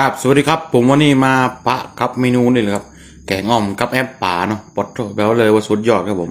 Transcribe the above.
ครับสวัสดีครับ ผมวันนี้มาปะกับเมนูนี่เลยครับ แกงอ่อมกับแอปป่าเนาะปอดแล้วเลยว่าสุดยอดครับผม